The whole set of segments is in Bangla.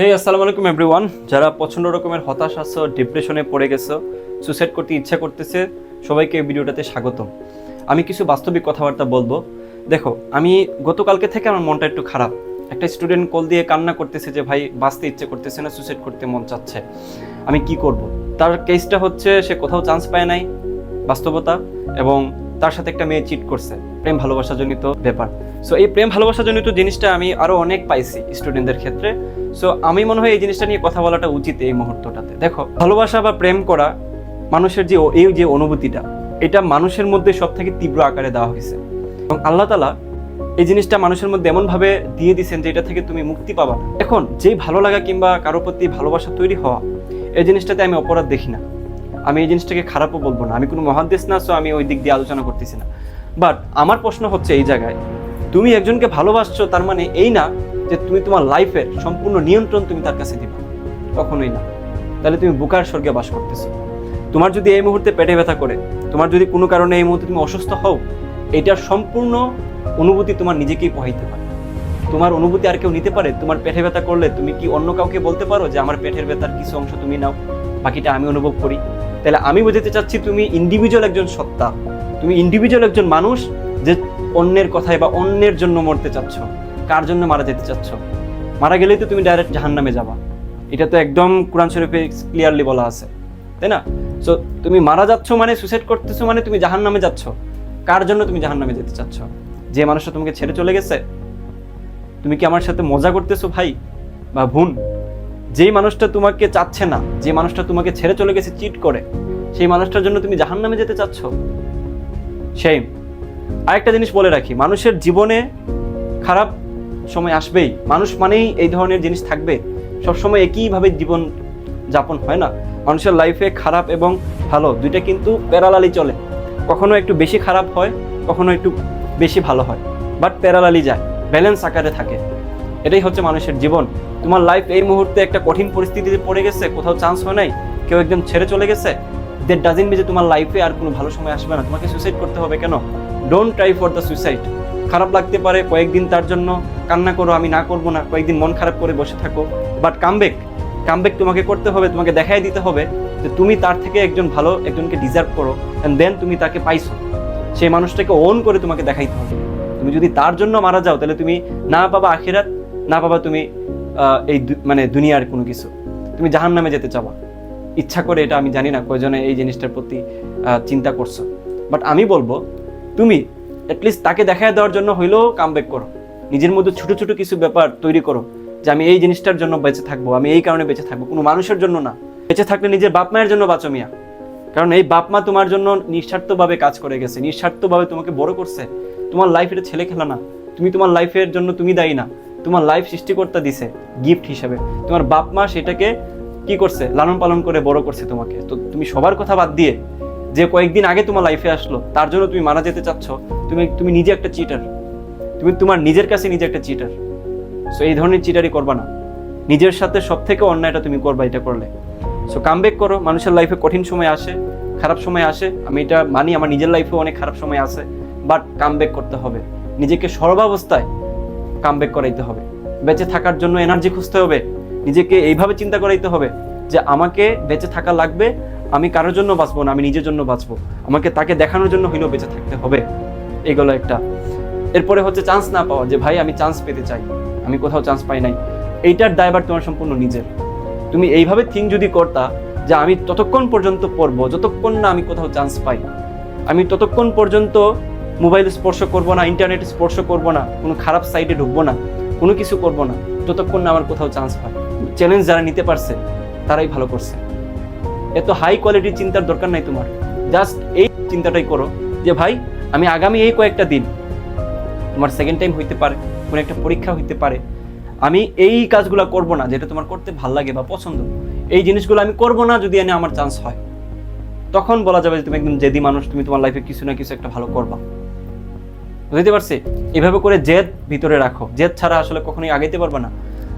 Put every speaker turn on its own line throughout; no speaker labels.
হেই আসসালামু আলাইকুম এভরিওয়ান যারা প্রচণ্ড রকমের হতাশ আছো ডিপ্রেশনে পড়ে গেছো সুসাইড করতে ইচ্ছা করতেছে, সবাইকে এই ভিডিওটাতে স্বাগতম। আমি কিছু বাস্তবিক কথাবার্তা বলব। দেখো, আমি গতকালকে থেকে আমার মনটা একটু খারাপ। একটা স্টুডেন্ট কল দিয়ে কান্না করতেছে যে, ভাই, বাঁচতে ইচ্ছে করতেছে না সুসাইড করতে মন চাচ্ছে। আমি কি করব? তার কেসটা হচ্ছে, সে কোথাও চান্স পায় নাই, বাস্তবতা, এবং তার সাথে একটা মেয়ে চিট করছে। প্রেম ভালোবাসা জনিত ব্যাপার। সো এই প্রেম ভালোবাসা জনিত জিনিসটা আমি আরও অনেক পাইছি স্টুডেন্টদের ক্ষেত্রে। সো আমি মনে হয় এই জিনিসটা নিয়ে কথা বলাটা উচিত এই মুহূর্তটাতে। দেখো, ভালোবাসা বা প্রেম করা মানুষের যে এই যে অনুভূতিটা, এটা মানুষের মধ্যে সব থেকে তীব্র আকারে দেওয়া হয়েছে। এবং আল্লাহ তালা এই জিনিসটা মানুষের মধ্যে এমনভাবে দিয়ে দিচ্ছেন যে এটা থেকে তুমি মুক্তি পাবা। এখন, যেই ভালো লাগা কিংবা কারোর প্রতি ভালোবাসা তৈরি হওয়া, এই জিনিসটাতে আমি অপরাধ দেখি না। আমি এই জিনিসটাকে খারাপও বলব না। আমি কোনো মহাদেশ না সো আমি ওই দিক দিয়ে আলোচনা করতেছি না। বাট আমার প্রশ্ন হচ্ছে এই জায়গায়, তুমি একজনকে ভালোবাসছো, তার মানে এই না যে তুমি তোমার লাইফের সম্পূর্ণ নিয়ন্ত্রণ তুমি তার কাছে দিবা। কখনোই না। তাহলে তুমি বুকার স্বর্গে বাস করতেছো। তোমার যদি এই মুহূর্তে পেটে ব্যথা করে, তোমার যদি কোনো কারণে এই মুহূর্তে তুমি অসুস্থ হও, এটার সম্পূর্ণ অনুভূতি তোমার নিজেকেই পোহাইতে পারে। তোমার অনুভূতি আর কেউ নিতে পারে? তোমার পেটে ব্যথা করলে তুমি কি অন্য কাউকে বলতে পারো যে, আমার পেটের ব্যথার কিছু অংশ তুমি নাও, বাকিটা আমি অনুভব করি তাহলে আমি বোঝাতে চাচ্ছি তুমি ইন্ডিভিজুয়াল একজন সত্তা। তুমি ইন্ডিভিজুয়াল একজন মানুষ যে অন্যের কথায় বা অন্যের জন্য মরতে চাচ্ছ। কার জন্য মারা যেতে চাচ্ছ? মারা গেলেই তো তুমি ডাইরেক্ট জাহান্নামে যাবা। এটা তো একদম কোরআন শরীফে ক্লিয়ারলি বলা আছে। তাই না? সো তুমি মারা যাচ্ছ মানে সুসাইড করতেছো মানে তুমি জাহান্নামে যাচ্ছ। কার জন্য তুমি জাহান্নামে যেতে চাচ্ছ? যে মানুষটা তোমাকে ছেড়ে চলে গেছে? তুমি কি আমার সাথে মজা করতেছো ভাই বা ভুন যেই মানুষটা তোমাকে চাচ্ছে না, যে মানুষটা তোমাকে ছেড়ে চলে গেছে চিট করে, সেই মানুষটার জন্য তুমি জাহান্নামে যেতে চাচ্ছ? সেই আরেকটা জিনিস বলে রাখি, মানুষের জীবনে খারাপ সময় আসবেই। মানুষ মানেই এই ধরনের জিনিস থাকবে। সবসময় একইভাবে জীবন যাপন হয় না। মানুষের লাইফে খারাপ এবং ভালো দুইটা কিন্তু প্যারালালি চলে। কখনো একটু বেশি খারাপ হয়, কখনো একটু বেশি ভালো হয় বাট প্যারালালি যায়। ব্যালেন্স আকারে থাকে। এটাই হচ্ছে মানুষের জীবন। তোমার লাইফ এই মুহূর্তে একটা কঠিন পরিস্থিতিতে পড়ে গেছে, কোথাও চান্স হয় নাই, কেউ একজন ছেড়ে চলে গেছে দ্যাট ডাজেন বি যে তোমার লাইফে আর কোনো ভালো সময় আসবে না। তোমাকে সুইসাইড করতে হবে কেন? Don't try for the suicide খারাপ লাগতে পারে কয়েকদিন তার জন্য, কান্না করো, আমি না করব না, কয়েকদিন মন খারাপ করে বসে থাকো। বাট কামব্যাক কামব্যাক তোমাকে করতে হবে, তোমাকে দেখাই দিতে হবে যে তুমি তার থেকে একজন ভালো, একজনকে ডিজার্ভ করো অ্যান্ড দেন তুমি তাকে পাইছো। সেই মানুষটাকে ওন করে তোমাকে দেখাইতে হবে। তুমি যদি তার জন্য মারা যাও, তাহলে তুমি না পাবা আখিরাত না পাবা তুমি এই মানে দুনিয়ার কোনো কিছু। তুমি জাহান নামে যেতে চাবা। ইচ্ছা করে এটা আমি জানি না কয়জনে এই জিনিসটার প্রতি চিন্তা করছ। বাট আমি বলব, তুমি অ্যাটলিস্ট তাকে দেখায় দেওয়ার জন্য হইলেও কামব্যাক করো। নিজের মধ্যে ছোট ছোট কিছু ব্যাপার তৈরি করো যে আমি এই জিনিসটার জন্য বেঁচে থাকব, আমি এই কারণে বেঁচে থাকব। কোনো মানুষের জন্য না। বেঁচে থাকলে নিজের বাপ মায়ের জন্য বাঁচো মিয়া। কারণ এই বাপ মা তোমার জন্য নিঃস্বার্থভাবে কাজ করে গেছে, নিঃস্বার্থভাবে তোমাকে বড় করছে। তোমার লাইফ এটা ছেলে খেলা না। তুমি তোমার লাইফের জন্য তুমি দায়ী না। তোমার লাইফ সৃষ্টিকর্তা দিছে গিফট হিসাবে। তোমার বাপ মা সেটাকে কি করছে? লালন পালন করে বড় করছে তোমাকে। তো তুমি সবার কথা বাদ দিয়ে যে কয়েকদিন আগে তোমার লাইফে আসলো, তার জন্য তুমি মারা যেতে চাচ্ছ, তুমি তুমি নিজে একটা চিটার তুমি তোমার নিজের কাছে নিজে একটা চিটার সো এই ধরনের চিটারই করবা না। নিজের সাথে সব থেকে অন্যায়টা তুমি করবা, এটা করলে। সো কামব্যাক করো। মানুষের লাইফে কঠিন সময় আসে, খারাপ সময় আসে। আমি এটা মানি, আমার নিজের লাইফেও অনেক খারাপ সময় আসে বাট কাম কামব্যাক করতে হবে। নিজেকে সর্বাবস্থায় কামব্যাক করাইতে হবে। বেঁচে থাকার জন্য এনার্জি খুঁজতে হবে। নিজেকে এইভাবে চিন্তা করাইতে হবে যে আমাকে বেঁচে থাকা লাগবে, আমি কারোর জন্য বাঁচবো না, আমি নিজের জন্য বাঁচবো। আমাকে তাকে দেখানোর জন্য হইলেও বেঁচে থাকতে হবে। এগুলো একটা। এরপরে হচ্ছে চান্স না পাওয়া যে, ভাই, আমি চান্স পেতে চাই। আমি কোথাও চান্স পাই নাই। এইটার দায়বার তোমার সম্পূর্ণ নিজের। তুমি এইভাবে থিঙ্ক যদি করতা যে, আমি ততক্ষণ পর্যন্ত পড়ব, যতক্ষণ না আমি কোথাও চান্স পাই, আমি ততক্ষণ পর্যন্ত মোবাইল স্পর্শ করব না, ইন্টারনেট স্পর্শ করব না, কোনো খারাপ সাইটে ঢুকবো না, কোনো কিছু করব না ততক্ষণ না আমার কোথাও চান্স পাই চ্যালেঞ্জ যারা নিতে পারছে, তারাই ভালো করছে। এত হাই কোয়ালিটির চিন্তার দরকার নাই তোমার। জাস্ট এই চিন্তাটাই করো যে, ভাই, আমি আগামী এই কয়েকটা দিন, তোমার সেকেন্ড টাইম হইতে পারে, কোনো একটা পরীক্ষা হইতে পারে, আমি এই কাজগুলো করব না, যেটা তোমার করতে ভালো লাগে বা পছন্দ, এই জিনিসগুলো আমি করব না যদি এনে আমার চান্স হয়। তখন বলা যাবে যে, তুমি একদম জেদি মানুষ, তুমি তোমার লাইফে কিছু না কিছু একটা ভালো করবা। বুঝতে পারছি? এভাবে করে জেদ ভিতরে রাখো। জেদ ছাড়া আসলে কখনোই আগাইতে পারবে না।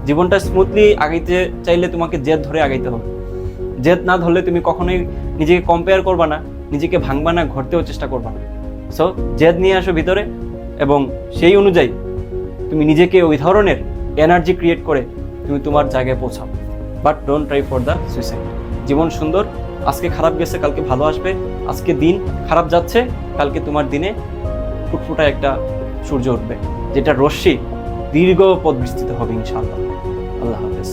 জীবনটা স্মুথলি আগাইতে চাইলে তোমাকে জেদ ধরে আগাইতে হবে। জেদ না ধরলে তুমি কখনোই নিজেকে কম্পেয়ার করবা না, নিজেকে ভাঙবা না, ঘরতেও চেষ্টা করবা না। সো জেদ নিয়ে আসো ভিতরে এবং সেই অনুযায়ী তুমি নিজেকে ওই ধরনের এনার্জি ক্রিয়েট করে তুমি তোমার জায়গায় পৌঁছাও। But don't try for the suicide জীবন সুন্দর, আজকে খারাপ গেছে, কালকে ভালো আসবে, আজকে দিন খারাপ যাচ্ছে, কালকে তোমার দিনে ফুটফুটা একটা সূর্য উঠবে যেটা রশ্মি দীর্ঘ পথ বিস্তৃত হবে ইনশাআল্লাহ। আল্লাহ হাফেজ।